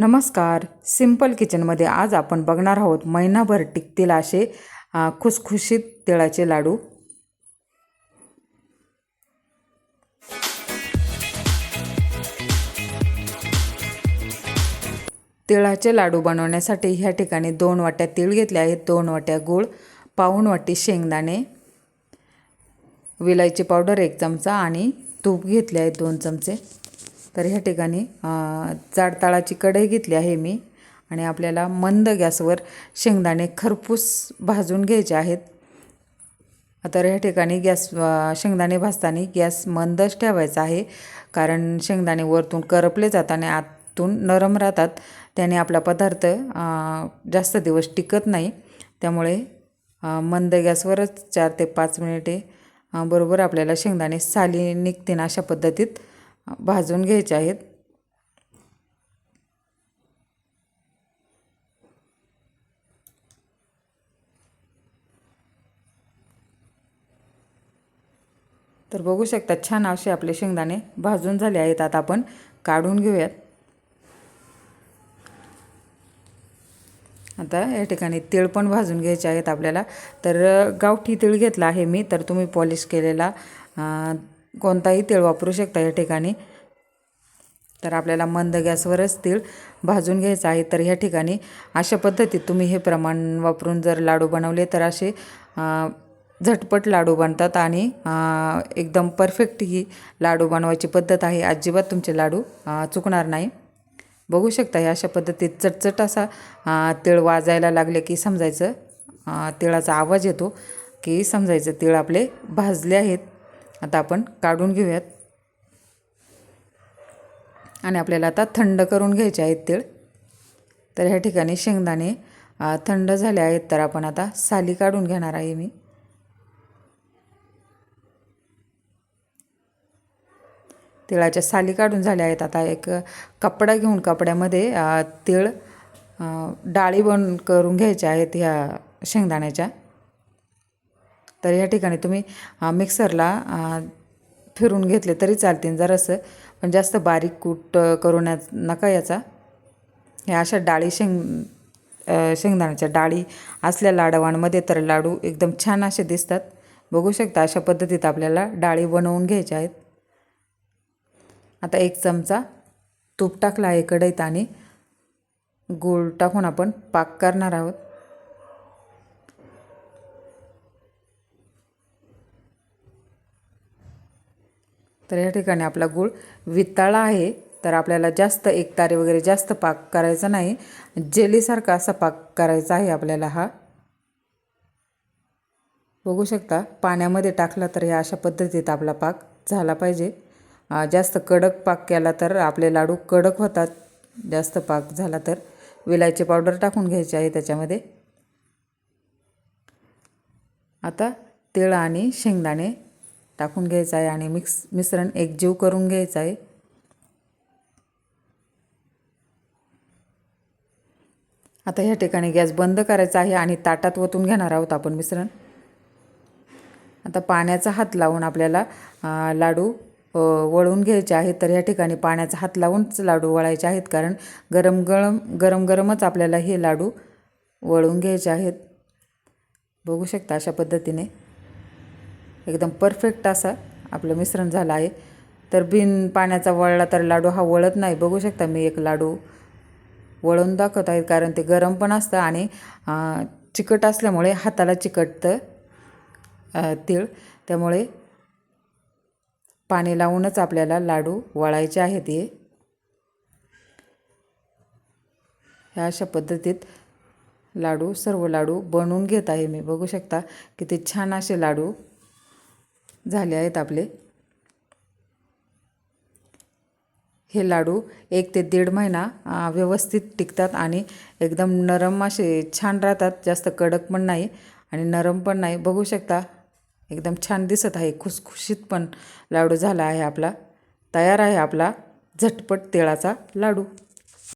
नमस्कार. सिंपल किचनमध्ये आज आपण बघणार आहोत महिनाभर टिकतील असे खुसखुशीत तिळाचे लाडू. तिळाचे लाडू बनवण्यासाठी ह्या ठिकाणी दोन वाट्या तीळ घेतले आहेत. दोन वाट्या गूळ पाऊण वाटी शेंगदाणे विलायची पावडर एक चमचा आणि तूप घेतले आहेत दोन चमचे. तर ह्या ठिकाणी जाडताळाची कढई घेतली आहे मी आणि आपल्याला मंद गॅसवर शेंगदाणे खरपूस भाजून घ्यायचे आहेत. तर ह्या ठिकाणी गॅस शेंगदाणे भाजताना गॅस मंदच ठेवायचा आहे कारण शेंगदाणे वरतून करपले जातात आणि आतून नरम राहतात. त्याने आपला पदार्थ जास्त दिवस टिकत नाही. त्यामुळे मंद गॅसवरच चार ते पाच मिनिटे बरोबर आपल्याला शेंगदाणे साली निघतील अशा पद्धतीत. भाजून घ्यायचे आहेत. तर बघू शकता छान असे आपले शेंगदाणे भाजून झाले आहेत. आता आपण काढून घेऊयात. आता या ठिकाणी तीळ पण भाजून घ्यायचे आहेत आपल्याला. तर गावठी तीळ घेतला आहे मी. तर तुम्ही पॉलिश केलेला कोणताही तीळ वापरू शकता या ठिकाणी. तर आपल्याला मंद गॅसवरच तीळ भाजून घ्यायचं आहे. तर ह्या ठिकाणी अशा पद्धतीत तुम्ही हे प्रमाण वापरून जर लाडू बनवले तर असे झटपट लाडू बनतात आणि एकदम परफेक्ट ही लाडू बनवायची पद्धत आहे. अजिबात तुमचे लाडू चुकणार नाही. बघू शकता हे अशा पद्धतीत चटचट असा तिळ वाजायला लागले की समजायचं तिळाचा आवाज येतो की समजायचं. तिळ आपले भाजले आहेत. आता आपण काढून घेऊयात. आणि आपल्याला आता थंड करून घ्यायचे आहेत तीळ. तर ह्या ठिकाणी शेंगदाणे थंड झाले आहेत तर आपण आता साली काढून घेणार आहे मी. तिळाच्या साली काढून झाल्या आहेत. आता एक कपडा घेऊन कपड्यामध्ये तिळ तीळ डाळी बन करून घ्यायच्या आहेत ह्या शेंगदाण्याच्या. तर या ठिकाणी तुम्ही मिक्सरला फिरून घेतले तरी चालतील जरासं. पण जास्त बारीक कूट करून करू नका याचा. ह्या अशा डाळी शेंग शेंगदाण्याच्या डाळी असल्या लाडवांमध्ये तर लाडू एकदम छान असे दिसतात. बघू शकता अशा पद्धतीत आपल्याला डाळी बनवून घ्यायच्या आहेत. आता एक चमचा तूप टाकला आहे कढईत आणि गूळ टाकून आपण पाक करणार आहोत. तर या ठिकाणी आपला गूळ वितळा आहे. तर आपल्याला जास्त एक तारे वगैरे जास्त पाक करायचा नाही. जेलीसारखा असा पाक करायचा आहे आपल्याला हा. बघू शकता पाण्यामध्ये टाकला तर ह्या अशा पद्धतीत आपला पाक झाला पाहिजे. जास्त कडक पाक केला तर आपले लाडू कडक होतात. जास्त पाक झाला तर विलायची पावडर टाकून घ्यायची आहे त्याच्यामध्ये. आता तिळ आणि शेंगदाणे टाकून घ्यायचा आहे आणि मिक्स मिश्रण एकजीव करून घ्यायचं आहे आता ह्या ठिकाणी गॅस बंद करायचा आहे आणि ताटात ओतून घेणार आहोत आपण मिश्रण. आता पाण्याचा हात लावून आपल्याला लाडू वळून घ्यायचे आहेत. तर या ठिकाणी पाण्याचा हात लावूनच लाडू वळायचे आहेत. कारण गरम गरम गरम गरमच आपल्याला हे लाडू वळून घ्यायचे आहेत. बघू शकता अशा पद्धतीने. एकदम परफेक्ट असा आपलं मिश्रण झालं आहे. तर बिन पाण्याचा वळला तर लाडू हा वळत नाही. बघू शकता मी एक लाडू वळून दाखवत आहे कारण ते गरम पण असतं आणि चिकट असल्यामुळे हाताला चिकटतं तीळ. त्यामुळे पाणी लावूनच आपल्याला लाडू वळायचे आहेत हे. ह्या अशा पद्धतीत लाडू सर्व लाडू बनवून घेत आहे मी. बघू शकता किती छान असे लाडू झाले आहेत आपले. हे लाडू एक ते दीड महिना व्यवस्थित टिकतात आणि एकदम नरम असे छान राहतात. जास्त कडक पण नाही आणि नरम पण नाही. बघू शकता एकदम छान दिसत आहे. खुसखुशीत पण लाडू झाला आहे आपला. तयार आहे आपला झटपट तिळाचा लाडू.